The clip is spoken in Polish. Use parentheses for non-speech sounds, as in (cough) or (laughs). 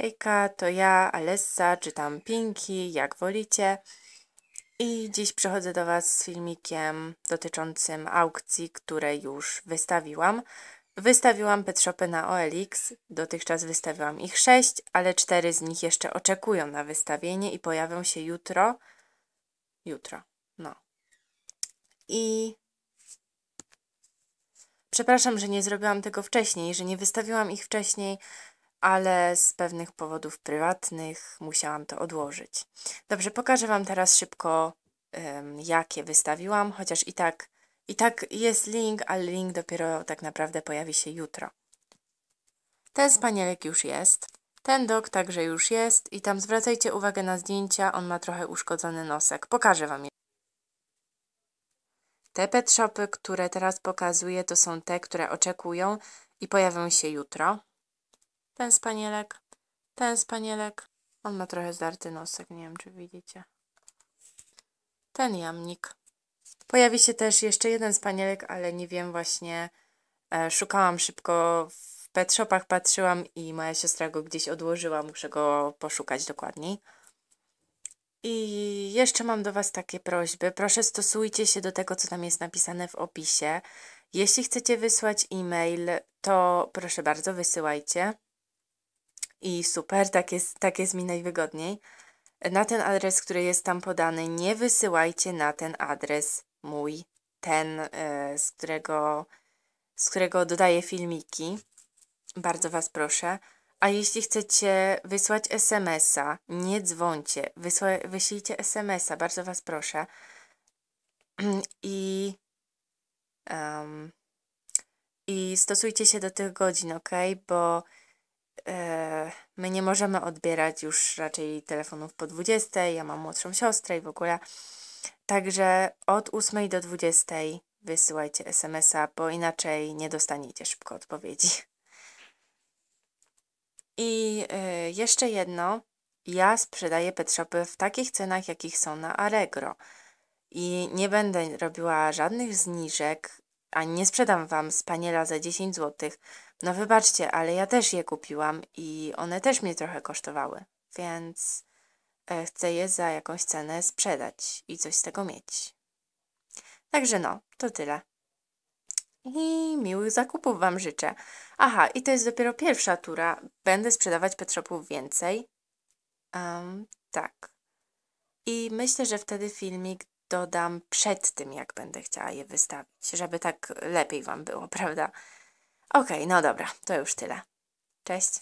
Hejka, to ja, Alessa, czy tam Pinki, jak wolicie. I dziś przychodzę do Was z filmikiem dotyczącym aukcji, które już wystawiłam. Wystawiłam pet shopy na OLX, dotychczas wystawiłam ich 6, ale 4 z nich jeszcze oczekują na wystawienie i pojawią się jutro. Jutro, no. I przepraszam, że nie zrobiłam tego wcześniej, że nie wystawiłam ich wcześniej, ale z pewnych powodów prywatnych musiałam to odłożyć. Dobrze, pokażę Wam teraz szybko, um, jakie wystawiłam, chociaż i tak, i tak jest link, ale link dopiero tak naprawdę pojawi się jutro. Ten spanielek już jest. Ten dog także już jest i tam zwracajcie uwagę na zdjęcia, on ma trochę uszkodzony nosek. Pokażę Wam je. Te pet shopy, które teraz pokazuję, to są te, które oczekują i pojawią się jutro. Ten spanielek, ten spanielek. On ma trochę zdarty nosek, nie wiem czy widzicie. Ten jamnik. Pojawi się też jeszcze jeden spanielek, ale nie wiem właśnie. E, szukałam szybko w pet shopach, patrzyłam i moja siostra go gdzieś odłożyła. Muszę go poszukać dokładniej. I jeszcze mam do Was takie prośby. Proszę stosujcie się do tego, co tam jest napisane w opisie. Jeśli chcecie wysłać e-mail, to proszę bardzo, wysyłajcie i super, tak jest, tak jest mi najwygodniej. Na ten adres, który jest tam podany, nie wysyłajcie na ten adres mój, ten, e, z którego, z którego dodaję filmiki. Bardzo Was proszę. A jeśli chcecie wysłać SMS-a, nie dzwońcie, wysła, wyślijcie SMS-a, bardzo Was proszę. I, um, I stosujcie się do tych godzin, ok? Bo my nie możemy odbierać już raczej telefonów po 20. Ja mam młodszą siostrę i w ogóle. Także od 8 do 20 wysyłajcie SMS-a, bo inaczej nie dostaniecie szybko odpowiedzi. I y, jeszcze jedno. Ja sprzedaję pet shopy w takich cenach, jakich są na Allegro. I nie będę robiła żadnych zniżek, ani nie sprzedam Wam spaniela za 10 zł, no wybaczcie, ale ja też je kupiłam i one też mnie trochę kosztowały, więc e, chcę je za jakąś cenę sprzedać i coś z tego mieć. Także no, to tyle. I miłych zakupów Wam życzę. Aha, i to jest dopiero pierwsza tura. Będę sprzedawać Petshopów więcej. Um, tak. I myślę, że wtedy filmik dodam przed tym, jak będę chciała je wystawić, żeby tak lepiej Wam było, (laughs) prawda? Okej, okay, no dobra, to już tyle. Cześć.